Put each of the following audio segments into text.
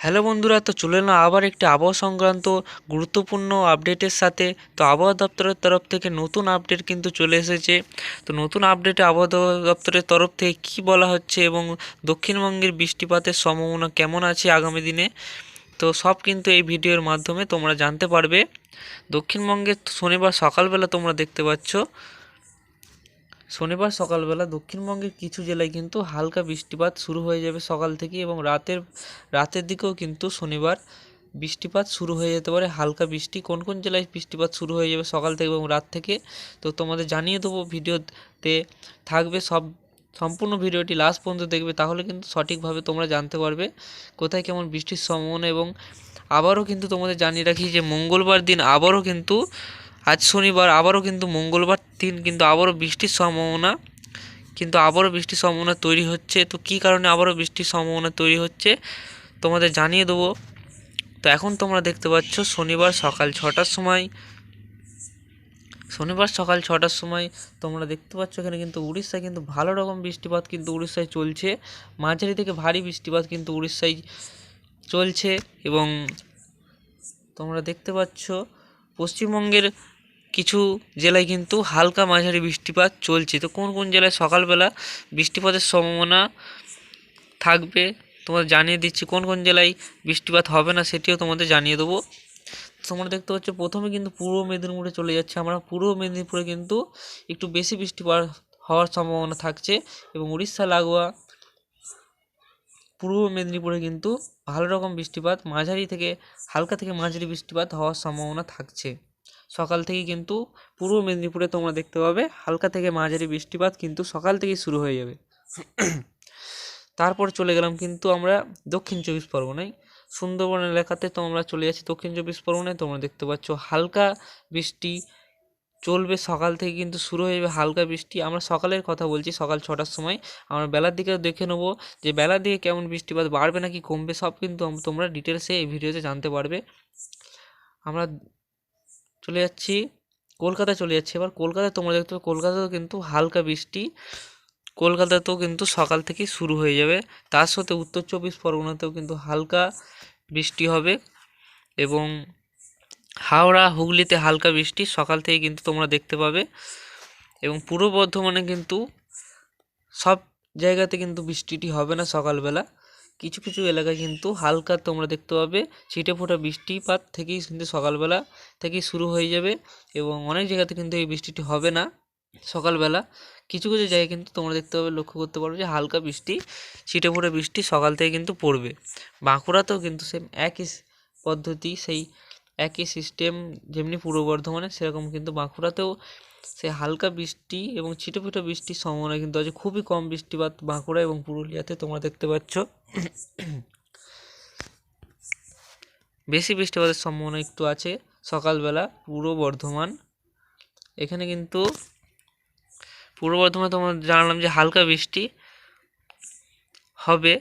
Hello বন্ধুরা, তো চলে এলাম আবার একটি আবহাওয়া সংক্রান্ত গুরুত্বপূর্ণ আপডেটের সাথে। তো আবহাওয়া দপ্তরের তরফ থেকে নতুন আপডেট কিন্তু চলে এসেছে। তো নতুন আপডেটে আবহাওয়া দপ্তরের তরফ থেকে কী বলা হচ্ছে এবং দক্ষিণবঙ্গের বৃষ্টিপাতের সম্ভাবনা কেমন আছে আগামী দিনে? তো সব কিন্তু এই ভিডিওর মাধ্যমে তোমরা জানতে পারবে। দক্ষিণবঙ্গে শনিবার সকালবেলা তোমরা দেখতে পাচ্ছ। শনিবার সকালবেলা দক্ষিণবঙ্গের কিছু জেলায় কিন্তু হালকা বৃষ্টিপাত শুরু হয়ে যাবে সকাল থেকে এবং রাতের রাতের দিকেও কিন্তু শনিবার বৃষ্টিপাত শুরু হয়ে যেতে পারে। হালকা বৃষ্টি, কোন কোন জেলায় বৃষ্টিপাত শুরু হয়ে যাবে সকাল থেকে এবং রাত থেকে? তো তোমাদের জানিয়ে দেবো ভিডিওতে থাকবে সব, সম্পূর্ণ ভিডিওটি লাস্ট পর্যন্ত দেখবে, তাহলে কিন্তু সঠিকভাবে তোমরা জানতে পারবে কোথায় কেমন বৃষ্টির সম্ভাবনা এবং আবারও কিন্তু তোমাদের জানিয়ে রাখি যে মঙ্গলবার দিন আবারও কিন্তু আজ শনিবার, আবারও কিন্তু মঙ্গলবার দিন, কিন্তু আবারও বৃষ্টির সম্ভাবনা, কিন্তু আবারও বৃষ্টির সম্ভাবনা তৈরি হচ্ছে। তো কী কারণে আবারও বৃষ্টির সম্ভাবনা তৈরি হচ্ছে, তোমাদের জানিয়ে দেবো। তো এখন তোমরা দেখতে পাচ্ছ, শনিবার সকাল ছটার সময়, শনিবার সকাল ছটার সময় তোমরা দেখতে পাচ্ছ এখানে কিন্তু উড়িষ্যায় কিন্তু ভালো রকম বৃষ্টিপাত কিন্তু উড়িষ্যায় চলছে। মাঝারি থেকে ভারী বৃষ্টিপাত কিন্তু উড়িষ্যায় চলছে এবং তোমরা দেখতে পাচ্ছ পশ্চিমবঙ্গের কিছু জেলায় কিন্তু হালকা মাঝারি বৃষ্টিপাত চলছে। তো কোন কোন জেলায় সকালবেলা বৃষ্টিপাতের সম্ভাবনা থাকবে তোমাদের জানিয়ে দিচ্ছি। কোন কোন জেলায় বৃষ্টিপাত হবে না সেটিও তোমাদের জানিয়ে দেবো। তোমরা দেখতে পাচ্ছ প্রথমে কিন্তু পূর্ব মেদিনীপুরে চলে যাচ্ছে। আমরা পূর্ব মেদিনীপুরে কিন্তু একটু বেশি বৃষ্টিপাত হওয়ার সম্ভাবনা থাকছে এবং উড়িষ্যা, লাগোয়া পূর্ব মেদিনীপুরে কিন্তু ভালো রকম বৃষ্টিপাত, মাঝারি থেকে হালকা থেকে মাঝারি বৃষ্টিপাত হওয়ার সম্ভাবনা থাকছে। সকাল থেকে কিন্তু পূর্ব মেদিনীপুরে তোমরা দেখতে পাবে হালকা থেকে মাঝারি বৃষ্টিপাত কিন্তু সকাল থেকেই শুরু হয়ে যাবে। তারপর চলে গেলাম কিন্তু আমরা দক্ষিণ চব্বিশ পরগনায়। সুন্দরবন এলাকাতে তো আমরা চলে যাচ্ছি দক্ষিণ চব্বিশ পরগনায়, তোমরা দেখতে পাচ্ছ হালকা বৃষ্টি চলবে সকাল থেকে কিন্তু শুরু হয়ে যাবে হালকা বৃষ্টি। আমরা সকালের কথা বলছি, সকাল ছটার সময়। আমরা বেলার দিকে দেখে নেব যে বেলার দিকে কেমন বৃষ্টিপাত, বাড়বে নাকি কমবে, সব কিন্তু তোমরা ডিটেলসে এই ভিডিওতে জানতে পারবে। আমরা চলে যাচ্ছি কলকাতা চলে যাচ্ছি। এবার কলকাতায় তোমরা দেখতে পাবে, কলকাতাতেও কিন্তু হালকা বৃষ্টি। কলকাতাতেও কিন্তু সকাল থেকেই শুরু হয়ে যাবে। তার সাথে উত্তর চব্বিশ পরগনাতেও কিন্তু হালকা বৃষ্টি হবে এবং হাওড়া, হুগলিতে হালকা বৃষ্টি, সকাল থেকে কিন্তু তোমরা দেখতে পাবে। এবং পূর্ব বর্ধমানে কিন্তু সব জায়গাতে কিন্তু বৃষ্টিটি হবে না সকালবেলা। কিছু কিছু এলাকায় কিন্তু হালকা তোমরা দেখতে পাবে, ছিটে ফোটা বৃষ্টিপাত থেকেই কিন্তু সকালবেলা থেকেই শুরু হয়ে যাবে এবং অনেক জায়গাতে কিন্তু এই বৃষ্টিটি হবে না সকালবেলা। কিছু কিছু জায়গায় কিন্তু তোমরা দেখতে পাবে, লক্ষ্য করতে পারবে যে হালকা বৃষ্টি, ছিটে ফোটা বৃষ্টি সকাল থেকে কিন্তু পড়বে। বাঁকুড়াতেও কিন্তু সেম একই পদ্ধতি, সেই একই সিস্টেম যেমনি পূর্ব বর্ধমানে, সেরকম কিন্তু বাঁকুড়াতেও সে হালকা বৃষ্টি এবং ছিটেফোঁটা বৃষ্টির সম্ভাবনা কিন্তু আছে। খুবই কম বৃষ্টিপাত বাঁকুড়া এবং পুরুলিয়াতে তোমরা দেখতে পাচ্ছ। বেশি বৃষ্টিপাতের সম্ভাবনা একটু আছে সকালবেলা পূর্ব বর্ধমান। এখানে কিন্তু পূর্ব বর্ধমানে তোমার জানালাম যে হালকা বৃষ্টি হবে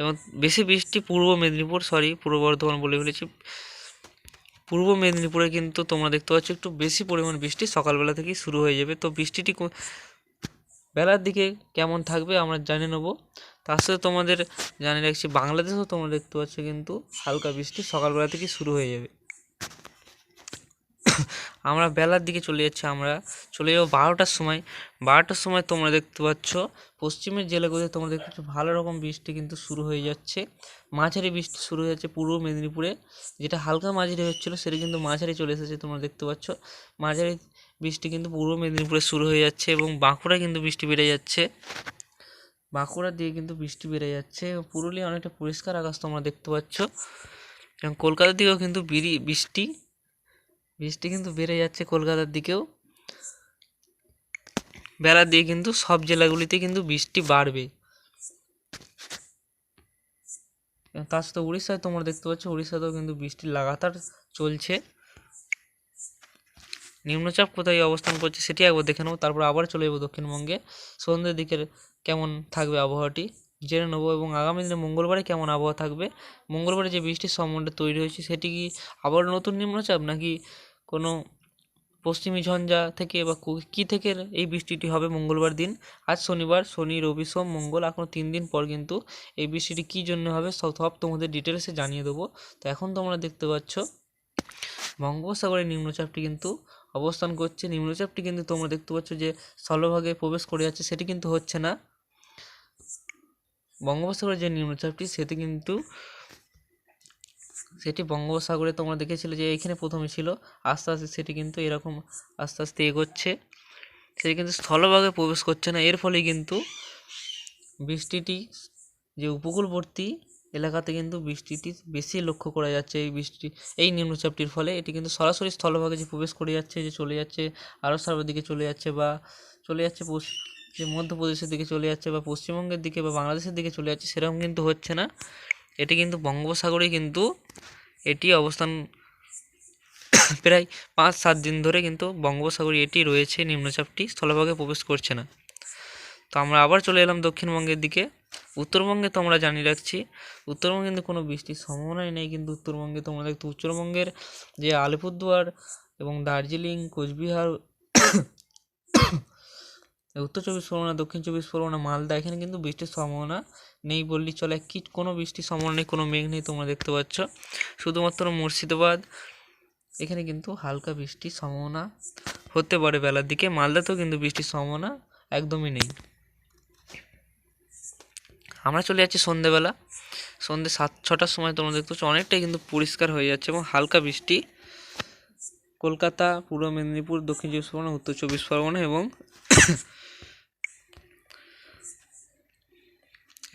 এবং বেশি বৃষ্টি পূর্ব মেদিনীপুর সরি পূর্ব বর্ধমান বলে ফেলেছি। পূর্ব মেদিনীপুরে কিন্তু তোমরা দেখতে পাচ্ছ একটু বেশি পরিমাণ বৃষ্টি। সকালবেলা থেকেই শুরু হয়ে যাবে। তো বৃষ্টিটি বেলার দিকে কেমন থাকবে আমরা জানিয়ে নেব। তার সাথে তোমাদের জানিয়ে রাখছি, বাংলাদেশেও তোমরা দেখতে পাচ্ছ কিন্তু হালকা বৃষ্টি সকালবেলা থেকেই শুরু হয়ে যাবে। আমরা বেলার দিকে চলে যাচ্ছি, আমরা চলে যাব বারোটার সময়। বারোটার সময় তোমরা দেখতে পাচ্ছ, পশ্চিমের জেলাগুলোতে তোমরা দেখতে পাচ্ছ ভালো রকম বৃষ্টি কিন্তু শুরু হয়ে যাচ্ছে। মাঝারি বৃষ্টি শুরু হয়ে যাচ্ছে পূর্ব মেদিনীপুরে। যেটা হালকা মাঝারি হচ্ছিল, সেটা কিন্তু মাঝারি চলে এসেছে তোমরা দেখতে পাচ্ছ। মাঝারি বৃষ্টি কিন্তু পূর্ব মেদিনীপুরে শুরু হয়ে যাচ্ছে এবং বাঁকুড়ায় কিন্তু বৃষ্টি বেড়ে যাচ্ছে। বাঁকুড়া দিয়ে কিন্তু বৃষ্টি বেড়ে যাচ্ছে। পুরুলিয়া অনেকটা পরিষ্কার আকাশ তোমরা দেখতে পাচ্ছ। এবং কলকাতার দিকেও কিন্তু বৃষ্টি বৃষ্টি কিন্তু বেড়ে যাচ্ছে কলকাতার দিকেও। বেলার দিয়ে কিন্তু সব জেলাগুলিতে কিন্তু বৃষ্টি বাড়বে। তার সাথে উড়িষ্যায় তোমরা দেখতে পাচ্ছ, উড়িষ্যাতেও কিন্তু বৃষ্টি লাগাতার চলছে। নিম্নচাপ কোথায় অবস্থান করছে সেটি একবার দেখে নেব তারপর আবার চলে যাব দক্ষিণবঙ্গে। সন্ধ্যের দিকের কেমন থাকবে আবহাওয়াটি? জেনে নেব এবং আগামী দিনে মঙ্গলবারে কেমন আবহাওয়া থাকবে? মঙ্গলবারে যে বৃষ্টির সম্বন্ধে তৈরি হয়েছে, সেটি কি আবার নতুন নিম্নচাপ নাকি কোনো পশ্চিমী ঝঞ্ঝা থেকে বা কো- থেকে এই বৃষ্টিটি হবে মঙ্গলবার দিন? আজ শনিবার, শনি, রবি, সোম, মঙ্গল, এখন তিন দিন পর কিন্তু এই বৃষ্টিটি কী জন্য হবে সব সব তোমাদের ডিটেলসে জানিয়ে দেবো। তো এখন তোমরা দেখতে পাচ্ছ বঙ্গোপসাগরের নিম্নচাপটি কিন্তু অবস্থান করছে। নিম্নচাপটি কিন্তু তোমরা দেখতে পাচ্ছ যে স্থলভাগে প্রবেশ করে যাচ্ছে, সেটি কিন্তু হচ্ছে না। বঙ্গোপসাগরের যে নিম্নচাপটি সেটি কিন্তু সেটি বঙ্গোপসাগরে তোমরা দেখেছিলে যে এখানে প্রথমে ছিল। আস্তে আস্তে সেটি কিন্তু এরকম আস্তে আস্তে এগোচ্ছে। সেটি কিন্তু স্থলভাগে প্রবেশ করছে না। এর ফলে কিন্তু বৃষ্টিটি, যে উপকূলবর্তী এলাকাতে কিন্তু বৃষ্টিটি বেশি লক্ষ্য করা যাচ্ছে। এই বৃষ্টি, এই নিম্নচাপটির ফলে এটি কিন্তু সরাসরি স্থলভাগে যে প্রবেশ করে যাচ্ছে, যে চলে যাচ্ছে আরও সাগরের দিকে চলে যাচ্ছে বা চলে যাচ্ছে যে মধ্যপ্রদেশের দিকে চলে যাচ্ছে বা পশ্চিমবঙ্গের দিকে বা বাংলাদেশের দিকে চলে যাচ্ছে, সেরকম কিন্তু হচ্ছে না। এটি কিন্তু বঙ্গোপসাগরে কিন্তু এটি অবস্থান প্রায় পাঁচ সাত দিন ধরে কিন্তু বঙ্গোপসাগরে এটি রয়েছে, নিম্নচাপটি স্থলভাগে প্রবেশ করছে না। তো আমরা আবার চলে এলাম দক্ষিণবঙ্গের দিকে। উত্তরবঙ্গে তো আমরা জানিয়ে রাখছি, উত্তরবঙ্গে কিন্তু কোনো বৃষ্টির সম্ভাবনাই নেই, কিন্তু উত্তরবঙ্গে তোমরা দেখতো উত্তরবঙ্গের যে আলিপুরদুয়ার এবং দার্জিলিং, কোচবিহার উত্তর চব্বিশ পরগনা, দক্ষিণ চব্বিশ পরগনা, মালদা, এখানে কিন্তু বৃষ্টির সম্ভাবনা নেই বললেই চলে। কি কোনো বৃষ্টির সম্ভাবনা নেই, কোনো মেঘ নেই তোমরা দেখতে পাচ্ছ। শুধুমাত্র মুর্শিদাবাদ, এখানে কিন্তু হালকা বৃষ্টির সম্ভাবনা হতে পারে বেলার দিকে। মালদাতেও কিন্তু বৃষ্টির সম্ভাবনা একদমই নেই। আমরা চলে যাচ্ছি সন্ধেবেলা। সন্ধে সাত ছটার সময় তোমরা দেখতে পাচ্ছ, অনেকটাই কিন্তু পরিষ্কার হয়ে যাচ্ছে এবং হালকা বৃষ্টি কলকাতা, পূর্ব মেদিনীপুর, দক্ষিণ চব্বিশ পরগনা, উত্তর চব্বিশ পরগনা এবং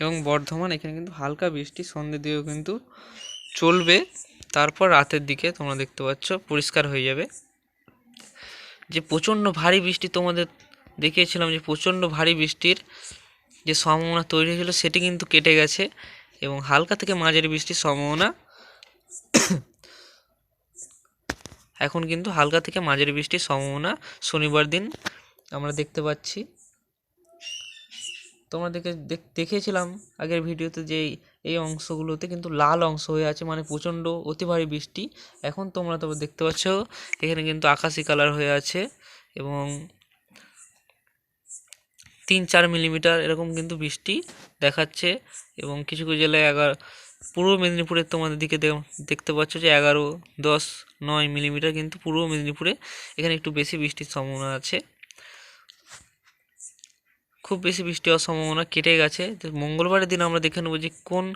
এবং বর্ধমান। এখানে কিন্তু হালকা বৃষ্টি সন্ধ্যে দিকেও কিন্তু চলবে। তারপর রাতের দিকে তোমরা দেখতে পাচ্ছ, পরিষ্কার হয়ে যাবে। যে প্রচণ্ড ভারী বৃষ্টি তোমাদের দেখিয়েছিলাম, যে প্রচণ্ড ভারী বৃষ্টির যে সম্ভাবনা তৈরি হয়েছিল, সেটি কিন্তু কেটে গেছে এবং হালকা থেকে মাঝারি বৃষ্টির সম্ভাবনা এখন কিন্তু হালকা থেকে মাঝারি বৃষ্টির সম্ভাবনা শনিবার দিন আমরা দেখতে পাচ্ছি। তোমরা দেখে, দেখ- দেখিয়েছিলাম আগের ভিডিওতে যে এই- অংশগুলোতে কিন্তু লাল অংশ হয়ে আছে মানে প্রচণ্ড অতি ভারী বৃষ্টি। এখন তোমরা তবে দেখতে পাচ্ছ, এখানে কিন্তু আকাশি কালার হয়ে আছে এবং তিন চার মিলিমিটার এরকম কিন্তু বৃষ্টি দেখাচ্ছে এবং কিছু কিছু জেলায় এগারো, পূর্ব মেদিনীপুরের তোমাদের দিকে দেখতে পাচ্ছ যে এগারো, দশ নয় মিলিমিটার কিন্তু পূর্ব মেদিনীপুরে। এখানে একটু বেশি বৃষ্টির সম্ভাবনা আছে। খুব বেশি বৃষ্টি হওয়ার সম্ভাবনা কেটে গেছে। মঙ্গলবারের দিন আমরা দেখে নেব যে কোন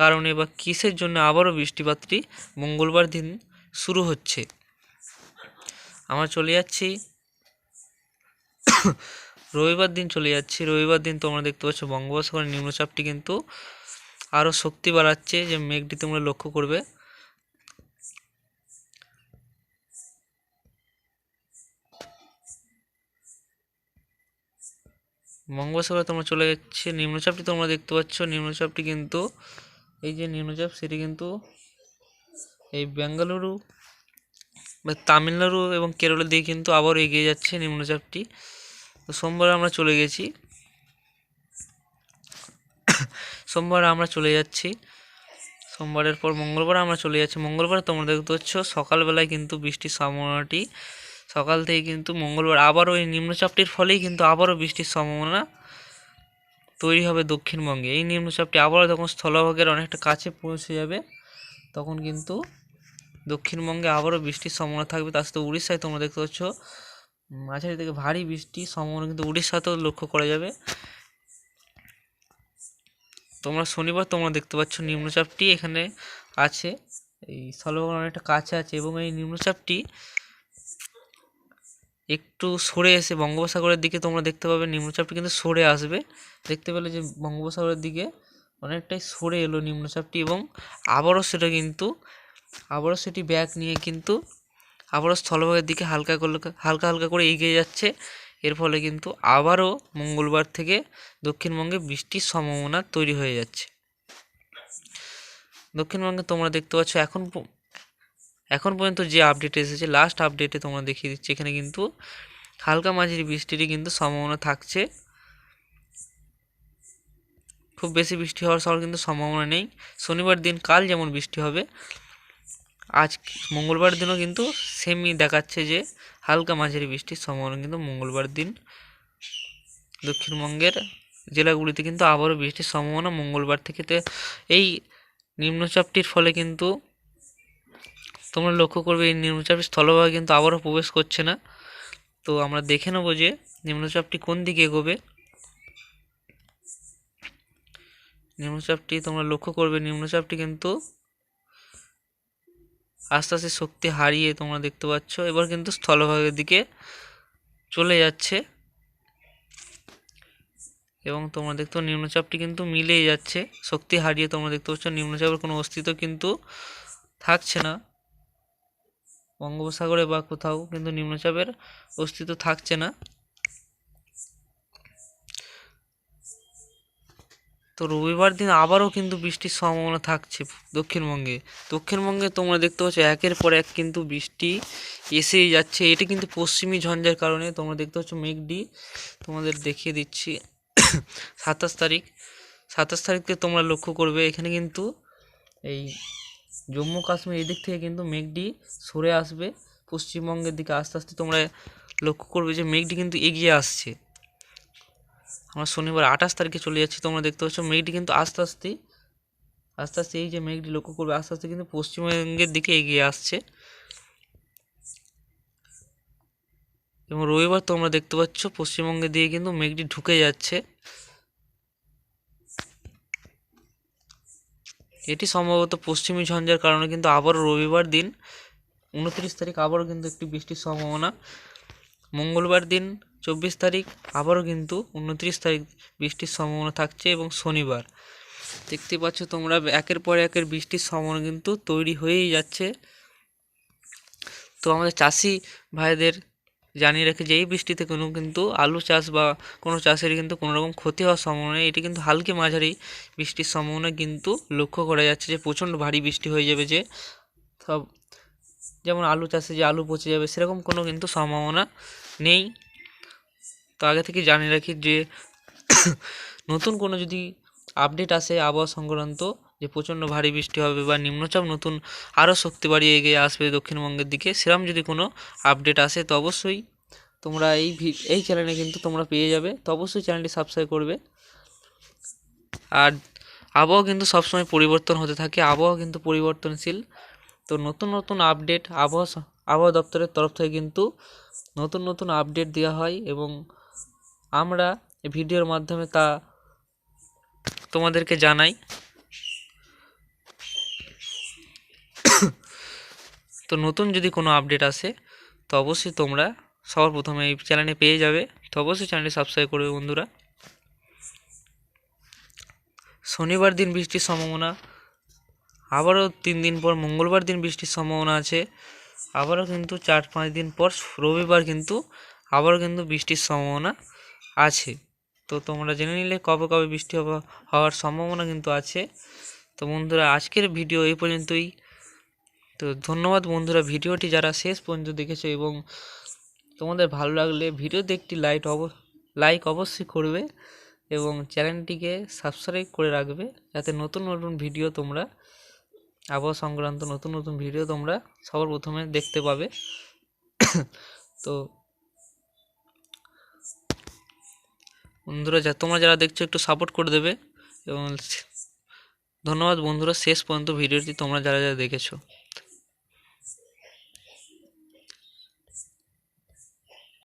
কারণে বা কিসের জন্য আবারও বৃষ্টিপাতটি মঙ্গলবার দিন শুরু হচ্ছে। আমরা চলে যাচ্ছি। রবিবার দিন চলে যাচ্ছি। রবিবার দিন তোমরা দেখতে পাচ্ছ বঙ্গোপসাগরের নিম্নচাপটি কিন্তু আরও শক্তি বাড়াচ্ছে। যে মেঘটি তোমরা লক্ষ্য করবে বঙ্গোপসাগরে তোমরা চলে যাচ্ছে। নিম্নচাপটি তোমরা দেখতে পাচ্ছ। নিম্নচাপটি কিন্তু এই যে নিম্নচাপ সেটি কিন্তু এই বেঙ্গালুরু বা তামিলনাড়ু এবং কেরলের দিকে কিন্তু আবারও এগিয়ে যাচ্ছে নিম্নচাপটি তো সোমবার আমরা চলে গেছি। সোমবার আমরা চলে যাচ্ছি। সোমবারের পর মঙ্গলবার আমরা চলে যাচ্ছি। মঙ্গলবার তোমরা দেখতে পাচ্ছ সকালবেলায় কিন্তু বৃষ্টির সম্ভাবনাটি সকাল থেকে কিন্তু মঙ্গলবার আবারও এই নিম্নচাপটির ফলেই কিন্তু আবারও বৃষ্টির সম্ভাবনা তৈরি হবে দক্ষিণবঙ্গে। এই নিম্নচাপটি আবারও যখন স্থলভাগের অনেকটা কাছে পৌঁছে যাবে, তখন কিন্তু দক্ষিণবঙ্গে আবারও বৃষ্টির সম্ভাবনা থাকবে। তার সাথে উড়িষ্যায় তোমরা দেখতে পাচ্ছ, মাঝারি থেকে ভারী বৃষ্টির সম্ভাবনা কিন্তু উড়িষ্যাতেও লক্ষ্য করা যাবে। তোমরা শনিবার তোমরা দেখতে পাচ্ছ নিম্নচাপটি এখানে আছে, এই স্থলভাগের অনেকটা কাছে আছে এবং এই নিম্নচাপটি একটু সরে এসে বঙ্গোপসাগরের দিকে তোমরা দেখতে পাবে নিম্নচাপটি কিন্তু সরে আসবে। দেখতে পেলে যে বঙ্গোপসাগরের দিকে অনেকটাই সরে এলো নিম্নচাপটি এবং আবারও সেটা কিন্তু, আবারও সেটি ব্যাক নিয়ে কিন্তু আবারও স্থলভাগের দিকে হালকা হালকা হালকা করে এগিয়ে যাচ্ছে। এর ফলে কিন্তু আবারও মঙ্গলবার থেকে দক্ষিণবঙ্গে বৃষ্টির সম্ভাবনা তৈরি হয়ে যাচ্ছে। দক্ষিণবঙ্গে তোমরা দেখতে পাচ্ছ এখন এখন পর্যন্ত যে আপডেট এসেছে লাস্ট আপডেটে তোমরা দেখিয়ে দিচ্ছি। এখানে কিন্তু হালকা মাঝারি বৃষ্টিরই কিন্তু সম্ভাবনা থাকছে। খুব বেশি বৃষ্টি হওয়ার সবার কিন্তু সম্ভাবনা নেই। শনিবার দিন কাল যেমন বৃষ্টি হবে, আজ মঙ্গলবার দিনও কিন্তু সেমই দেখাচ্ছে যে হালকা মাঝারি বৃষ্টির সম্ভাবনা কিন্তু মঙ্গলবার দিন। দক্ষিণবঙ্গের জেলাগুলিতে কিন্তু আবারও বৃষ্টির সম্ভাবনা মঙ্গলবার থেকে এই নিম্নচাপটির ফলে কিন্তু তোমরা লক্ষ্য করবে এই নিম্নচাপের স্থলভাগে কিন্তু আবারও প্রবেশ করছে না। তো আমরা দেখে নেব যে নিম্নচাপটি কোন দিকে এগোবে। নিম্নচাপটি তোমরা লক্ষ্য করবে, নিম্নচাপটি কিন্তু আস্তে আস্তে শক্তি হারিয়ে তোমরা দেখতে পাচ্ছ। এবার কিন্তু স্থলভাগের দিকে চলে যাচ্ছে। এবং তোমরা দেখতে নিম্নচাপটি কিন্তু মিলেই যাচ্ছে। শক্তি হারিয়ে তোমরা দেখতে পাচ্ছ নিম্নচাপের কোনো অস্তিত্ব কিন্তু থাকছে না। বঙ্গোপসাগরে বা কোথাও, কিন্তু নিম্নচাপের অস্তিত্ব থাকছে না। তো রবিবার দিন আবারও কিন্তু বৃষ্টির সম্ভাবনা থাকছে দক্ষিণবঙ্গে। দক্ষিণবঙ্গে তোমরা দেখতে পাচ্ছ, একের পর এক কিন্তু বৃষ্টি এসেই যাচ্ছে। এটা কিন্তু পশ্চিমী ঝঞ্ঝার কারণে তোমরা দেখতে পাচ্ছ মেঘডি তোমাদের দেখিয়ে দিচ্ছি। সাতাশ তারিখ, সাতাশ তারিখকে তোমরা লক্ষ্য করবে। এখানে কিন্তু এই জম্মু কাশ্মীর এদিক থেকে কিন্তু মেঘটি সরে আসবে। পশ্চিমবঙ্গের দিকে আস্তে আস্তে তোমরা লক্ষ্য করবে যে মেঘটি কিন্তু এগিয়ে আসছে। আমরা শনিবার আঠাশ তারিখে চলে যাচ্ছি, তোমরা দেখতে পাচ্ছ মেঘটি কিন্তু আস্তে আস্তে আস্তে আস্তে এই যে মেঘটি লক্ষ্য করবে, আস্তে আস্তে কিন্তু পশ্চিমবঙ্গের দিকে এগিয়ে আসছে। এবং রবিবার তোমরা দেখতে পাচ্ছ পশ্চিমবঙ্গের দিকে কিন্তু মেঘটি ঢুকে যাচ্ছে। এটি সম্ভবত পশ্চিমী ঝঞ্ঝার কারণে কিন্তু আবারও রবিবার দিন, উনত্রিশ তারিখ আবারও কিন্তু একটি বৃষ্টির সম্ভাবনা। মঙ্গলবার দিন, চব্বিশ তারিখ আবারও কিন্তু উনত্রিশ তারিখ বৃষ্টির সম্ভাবনা থাকছে এবং শনিবার। দেখতে পাচ্ছ তোমরা, একের পর একের বৃষ্টির সম্ভাবনা কিন্তু তৈরি হয়েই যাচ্ছে। তো আমাদের চাষি ভাইদের জানিয়ে রেখে যে এই বৃষ্টিতে কোনো কিন্তু আলু চাষ বা কোনো চাষেরই কিন্তু কোনো রকম ক্ষতি হওয়ার সম্ভাবনা নেই। এটি কিন্তু হালকা মাঝারি বৃষ্টির সম্ভাবনা কিন্তু লক্ষ্য করা যাচ্ছে যে প্রচণ্ড ভারী বৃষ্টি হয়ে যাবে যে সব যেমন আলু চাষে যে আলু পচে যাবে সেরকম কোনো কিন্তু সম্ভাবনা নেই। তো আগে থেকে জানিয়ে রাখি যে নতুন কোনো যদি আপডেট আসে আবহাওয়া সংক্রান্ত যে প্রচণ্ড ভারী বৃষ্টি হবে বা নিম্নচাপ নতুন আরও শক্তি বাড়িয়ে এগিয়ে আসবে দক্ষিণবঙ্গের দিকে সেরকম যদি কোনো আপডেট আসে তো অবশ্যই তোমরা এই এই চ্যানেলে কিন্তু তোমরা পেয়ে যাবে, তো অবশ্যই চ্যানেলটি সাবস্ক্রাইব করবে। আর আবহাওয়া কিন্তু সবসময় পরিবর্তন হতে থাকে, আবহাওয়া কিন্তু পরিবর্তনশীল। তো নতুন নতুন আপডেট আবহাওয়া আবহাওয়া দপ্তরের তরফ থেকে কিন্তু নতুন নতুন আপডেট দেওয়া হয় এবং আমরা ভিডিওর মাধ্যমে তা তোমাদেরকে জানাই। তো নতুন যদি কোনো আপডেট আসে, তো অবশ্যই তোমরা সবার প্রথমে এই চ্যানেলে পেয়ে যাবে। তো অবশ্যই চ্যানেলটি সাবস্ক্রাইব করবে বন্ধুরা। শনিবার দিন বৃষ্টির সম্ভাবনা, আবারও তিন দিন পর মঙ্গলবার দিন বৃষ্টির সম্ভাবনা আছে। আবারও কিন্তু চার পাঁচ দিন পর রবিবার কিন্তু আবারও কিন্তু বৃষ্টির সম্ভাবনা আছে। তো তোমরা জেনে নিলে কবে কবে বৃষ্টি হওয়া- হওয়ার সম্ভাবনা কিন্তু আছে। তো বন্ধুরা, আজকের ভিডিও এই পর্যন্তই। তো ধন্যবাদ বন্ধুরা, ভিডিওটি যারা শেষ পর্যন্ত দেখেছ এবং তোমাদের ভালো লাগলে ভিডিওতে একটি লাইট অব লাইক অবশ্যই করবে এবং চ্যানেলটিকে সাবস্ক্রাইব করে রাখবে যাতে নতুন নতুন ভিডিও তোমরা, আবহাওয়া সংক্রান্ত নতুন নতুন ভিডিও তোমরা সবার প্রথমে দেখতে পাবে। তো বন্ধুরা, যা, তোমরা যারা দেখছ একটু সাপোর্ট করে দেবে এবং ধন্যবাদ বন্ধুরা, শেষ পর্যন্ত ভিডিওটি তোমরা যারা যারা দেখেছ।